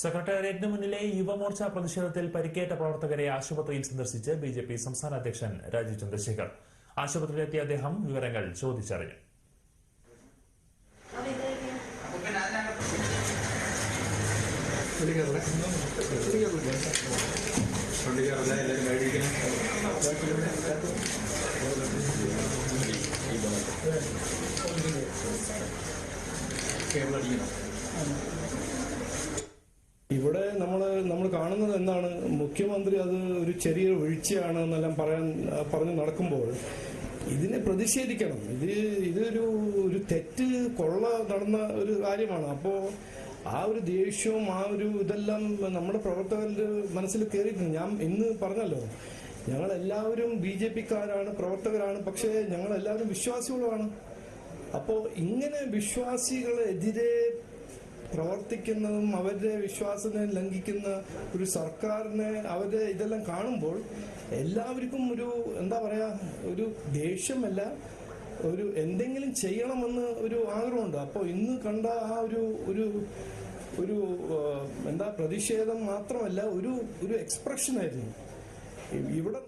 സെക്രട്ടേറിയറ്റിന് മുന്നിലെ യുവമോർച്ച പ്രതിഷേധത്തിൽ പരിക്കേറ്റ പ്രവർത്തകരെ ആശുപത്രിയിൽ സന്ദർശിച്ച് ബി ജെ പി സംസ്ഥാന അധ്യക്ഷൻ രാജീവ് ചന്ദ്രശേഖർ. ആശുപത്രിയിലെത്തിയ അദ്ദേഹം വിവരങ്ങൾ ചോദിച്ചറിഞ്ഞു. ഇവിടെ നമ്മൾ നമ്മൾ കാണുന്നത് എന്താണ്? മുഖ്യമന്ത്രി അത് ഒരു ചെറിയ വീഴ്ചയാണ് എന്നെല്ലാം പറയാൻ പറഞ്ഞു നടക്കുമ്പോൾ ഇതിനെ പ്രതിഷേധിക്കണം. ഇത് ഇതൊരു ഒരു തെറ്റ് കൊള്ള നടന്ന ഒരു കാര്യമാണ്. അപ്പോൾ ആ ഒരു ദേഷ്യവും ആ ഒരു ഇതെല്ലാം നമ്മുടെ പ്രവർത്തകരുടെ മനസ്സിൽ കയറിയിട്ടുണ്ട് ഞാൻ ഇന്ന് പറഞ്ഞല്ലോ ഞങ്ങൾ എല്ലാവരും ബി ജെ പിക്കാരാണ് പ്രവർത്തകരാണ് പക്ഷേ ഞങ്ങൾ എല്ലാവരും വിശ്വാസികളുമാണ്. അപ്പോൾ ഇങ്ങനെ വിശ്വാസികളെതിരെ പ്രവർത്തിക്കുന്നതും അവരുടെ വിശ്വാസത്തെ ലംഘിക്കുന്ന ഒരു സർക്കാരിനെ അവരുടെ ഇതെല്ലാം കാണുമ്പോൾ എല്ലാവർക്കും ഒരു എന്താ പറയാ ഒരു ദേഷ്യമല്ല ഒരു എന്തെങ്കിലും ചെയ്യണമെന്ന് ഒരു ആഗ്രഹമുണ്ട്. അപ്പോൾ ഇന്ന് കണ്ട ആ ഒരു ഒരു ഒരു എന്താ പ്രതിഷേധം മാത്രമല്ല ഒരു ഒരു എക്സ്പ്രഷനായിരുന്നു ഇവിടെ